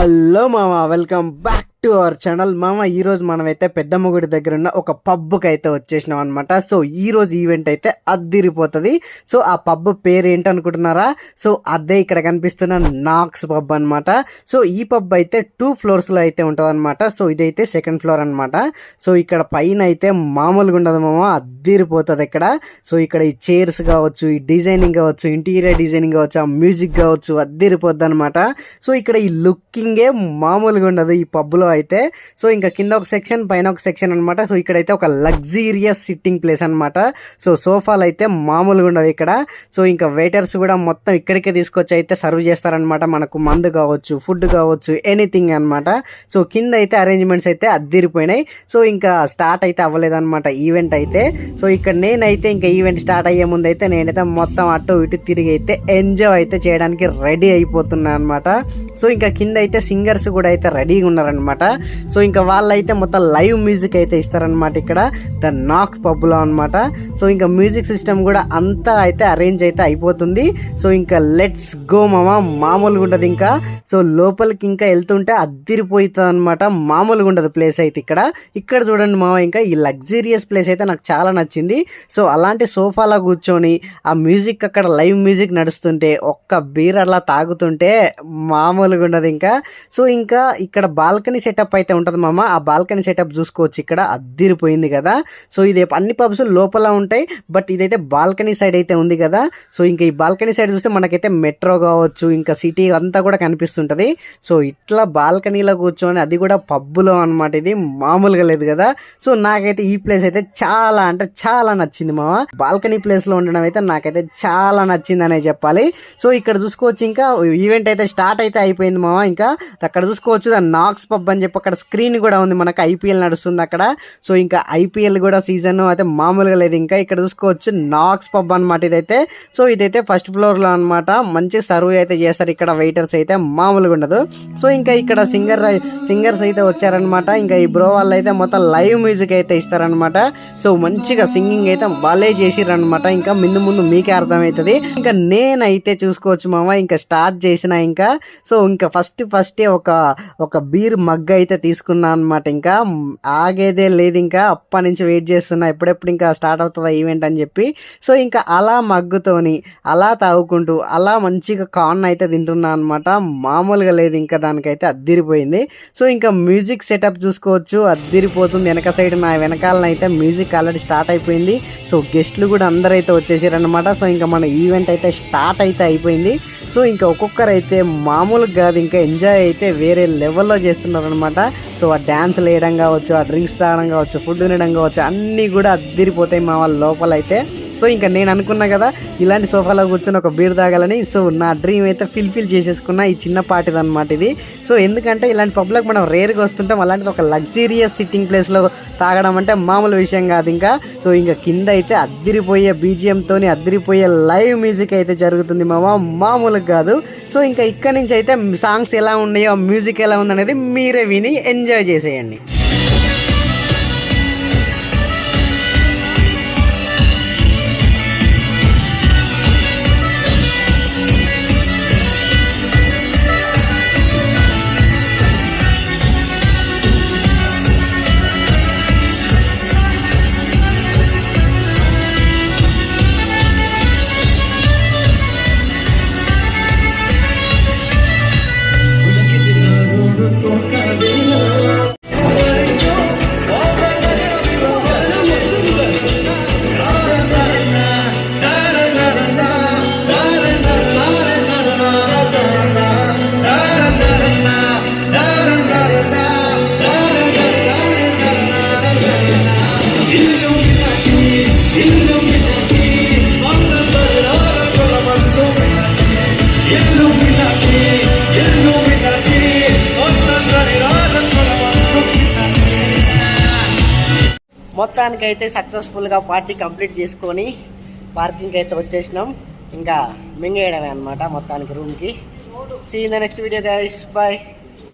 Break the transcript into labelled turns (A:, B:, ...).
A: Hello మామ welcome back to our channel. మామ ఈ రోజు మనమైతే పెద్దమ్మ గుడి దగ్గర ఉన్న ఒక పబ్కి అయితే వచ్చేసినాం అనమాట సో ఈ రోజు ఈవెంట్ అయితే అద్దిరిపోతుంది. సో ఆ పబ్ పేరు ఏంటనుకుంటున్నారా సో అదే ఇక్కడ కనిపిస్తున్న నాక్స్ పబ్ అన్నమాట. సో ఈ పబ్ అయితే టూ ఫ్లోర్స్లో అయితే ఉంటుంది అనమాట సో ఇదైతే సెకండ్ ఫ్లోర్ అనమాట సో ఇక్కడ పైన అయితే మామూలుగా ఉండదు మామ. అద్దిరిపోతుంది ఇక్కడ. సో ఇక్కడ ఈ చైర్స్ కావచ్చు ఈ డిజైనింగ్ కావచ్చు ఇంటీరియర్ డిజైనింగ్ కావచ్చు ఆ మ్యూజిక్ కావచ్చు అద్దీరిపోద్ది అనమాట సో ఇక్కడ ఈ లుకింగే మామూలుగా ఉండదు ఈ పబ్లో అయితే. సో ఇంకా కింద ఒక సెక్షన్ పైన ఒక సెక్షన్ అనమాట సో ఇక్కడైతే ఒక లగ్జీరియస్ సిట్టింగ్ ప్లేస్ అనమాట సో సోఫాలు అయితే మామూలుగా ఉండవు ఇక్కడ. సో ఇంకా వెయిటర్స్ కూడా మొత్తం ఇక్కడికే తీసుకొచ్చి అయితే సర్వ్ చేస్తారనమాట మనకు మందు కావచ్చు ఫుడ్ కావచ్చు ఎనీథింగ్ అనమాట సో కింద అయితే అరేంజ్మెంట్స్ అయితే అద్దీరిపోయినాయి. సో ఇంకా స్టార్ట్ అయితే అవ్వలేదన్నమాట. ఈవెంట్ అయితే. సో ఇక్కడ నేనైతే ఇంకా ఈవెంట్ స్టార్ట్ అయ్యే ముందు అయితే నేనైతే మొత్తం అటు ఇటు తిరిగి అయితే ఎంజాయ్ అయితే చేయడానికి రెడీ అయిపోతున్నాను అనమాట సో ఇంకా కింద అయితే సింగర్స్ కూడా అయితే రెడీగా ఉన్నారనమాట సో ఇంకా వాళ్ళైతే మొత్తం లైవ్ మ్యూజిక్ అయితే ఇస్తారనమాట ఇక్కడ. ద నాక్ పబ్లో అనమాట సో ఇంకా మ్యూజిక్ సిస్టమ్ కూడా అంతా అయితే అరేంజ్ అయితే అయిపోతుంది. సో ఇంకా లెట్స్ గో మామ మామూలుగా ఉండదు ఇంకా. సో లోపలికి ఇంకా వెళ్తుంటే అద్దిరిపోతుంది అనమాట మామూలుగా ఉండదు ప్లేస్ అయితే ఇక్కడ. ఇక్కడ చూడండి మామ ఇంకా ఈ లగ్జరియస్ ప్లేస్ అయితే నాకు చాలా నచ్చింది. సో అలాంటి సోఫాలో కూర్చొని ఆ మ్యూజిక్ అక్కడ లైవ్ మ్యూజిక్ నడుస్తుంటే ఒక్క బీర్ అలా తాగుతుంటే మామూలుగా ఉండదు ఇంకా. సో ఇంకా ఇక్కడ బాల్కనీ సెటప్ అయితే ఉంటుంది మామ. ఆ బాల్కనీ సెటప్ చూసుకోవచ్చు ఇక్కడ. అద్దిరిపోయింది కదా. సో ఇది అన్ని పబ్స్ లోపల ఉంటాయి. బట్ ఇదైతే బాల్కనీ సైడ్ అయితే ఉంది కదా. సో ఇంకా ఈ బాల్కనీ సైడ్ చూస్తే మనకైతే మెట్రో కావచ్చు ఇంకా సిటీ అంతా కూడా కనిపిస్తుంటది. సో ఇట్లా బాల్కనీలో కూర్చొని అది కూడా పబ్బులో అనమాట ఇది. మామూలుగా లేదు కదా. సో నాకైతే ఈ ప్లేస్ అయితే చాలా అంటే చాలా నచ్చింది మామ బాల్కనీ ప్లేస్లో ఉండడం అయితే నాకైతే చాలా నచ్చింది అనే చెప్పాలి. సో ఇక్కడ చూసుకోవచ్చు ఇంకా ఈవెంట్ అయితే స్టార్ట్ అయితే అయిపోయింది మామ ఇంకా. అక్కడ చూసుకోవచ్చు నాక్స్ పబ్ అని చెప్పి అక్కడ స్క్రీన్ కూడా ఉంది. మనకు ఐపీఎల్ నడుస్తుంది అక్కడ. సో ఇంకా ఐపీఎల్ కూడా సీజన్ అయితే మామూలుగా లేదు. ఇంకా ఇక్కడ చూసుకోవచ్చు నాక్స్ పబ్ అనమాట ఇదైతే. సో ఇదైతే ఫస్ట్ ఫ్లోర్లో అనమాట మంచి సర్వ్ అయితే చేస్తారు ఇక్కడ వెయిటర్స్ అయితే. మామూలుగా ఉండదు. సో ఇంకా ఇక్కడ సింగర్ సింగర్స్ అయితే వచ్చారనమాట ఇంకా ఈ బ్రో వాళ్ళు అయితే మొత్తం లైవ్ మ్యూజిక్ అయితే ఇస్తారనమాట సో మంచిగా సింగింగ్ అయితే బాలే చేసిరనమాట ఇంకా ముందు ముందు మీకే అర్థమవుతుంది ఇంకా నేనైతే చూసుకోవచ్చు మామ ఇంకా స్టార్ట్ చేసిన ఇంకా. సో ఇంకా ఫస్ట్ ఫస్టే ఒక ఒక బీర్ మగ్ అయితే తీసుకున్నా అనమాట ఇంకా. ఆగేదే లేదు ఇంకా. అప్పటి నుంచి వెయిట్ చేస్తున్నా. ఎప్పుడెప్పుడు ఇంకా స్టార్ట్ అవుతుందా ఈవెంట్ అని చెప్పి. సో ఇంకా అలా మగ్గుతోని అలా తాగుకుంటూ అలా మంచిగా కార్న్ అయితే తింటున్నా అనమాట మామూలుగా లేదు ఇంకా దానికైతే అద్దిరిపోయింది. సో ఇంకా మ్యూజిక్ సెటప్ చూసుకోవచ్చు. అద్దిరిపోతుంది. వెనక సైడ్ నా వెనకాలన అయితే మ్యూజిక్ ఆల్రెడీ స్టార్ట్ అయిపోయింది. సో గెస్ట్లు కూడా అందరైతే వచ్చేసారనమాట సో ఇంకా మన ఈవెంట్ అయితే స్టార్ట్ అయితే అయిపోయింది. సో ఇంకా ఒక్కొక్కరు అయితే మామూలుగా కాదు ఇంకా ఎంజాయ్ అయితే వేరే లెవెల్లో చేస్తున్నారనమాట సో ఆ డ్యాన్స్లు వేయడం కావచ్చు ఆ డ్రింక్స్ తాగడం కావచ్చు ఫుడ్ తినడం కావచ్చు అన్నీ కూడా అదిరిపోతాయి మా వాళ్ళ లోపల అయితే సో ఇంకా నేను అనుకున్నా కదా ఇలాంటి సోఫాలో కూర్చొని ఒక బీర్ తాగాలని. సో నా డ్రీమ్ అయితే ఫిల్ఫిల్ చేసేసుకున్న ఈ చిన్న పాటిది అనమాట ఇది. సో ఎందుకంటే ఇలాంటి పబ్లకు మనం రేర్గా వస్తుంటాం అలాంటిది ఒక లగ్జీరియస్ సిట్టింగ్ ప్లేస్లో తాగడం అంటే మామూలు విషయం కాదు ఇంకా. సో ఇంకా కింద అయితే అద్దిరిపోయే బీజిఎంతో అద్దిరిపోయే లైవ్ మ్యూజిక్ అయితే జరుగుతుంది మామ. మామూలుగా కాదు. సో ఇంకా ఇక్కడ నుంచి అయితే సాంగ్స్ ఎలా ఉన్నాయో మ్యూజిక్ ఎలా ఉందనేది మీరే విని ఎంజాయ్ చేసేయండి. మొత్తానికి అయితే సక్సెస్ఫుల్గా పార్టీ కంప్లీట్ చేసుకొని పార్కింగ్ అయితే వచ్చేసినాం. ఇంకా మింగేయడమే అనమాట మొత్తానికి రూమ్కి see in the next video guys bye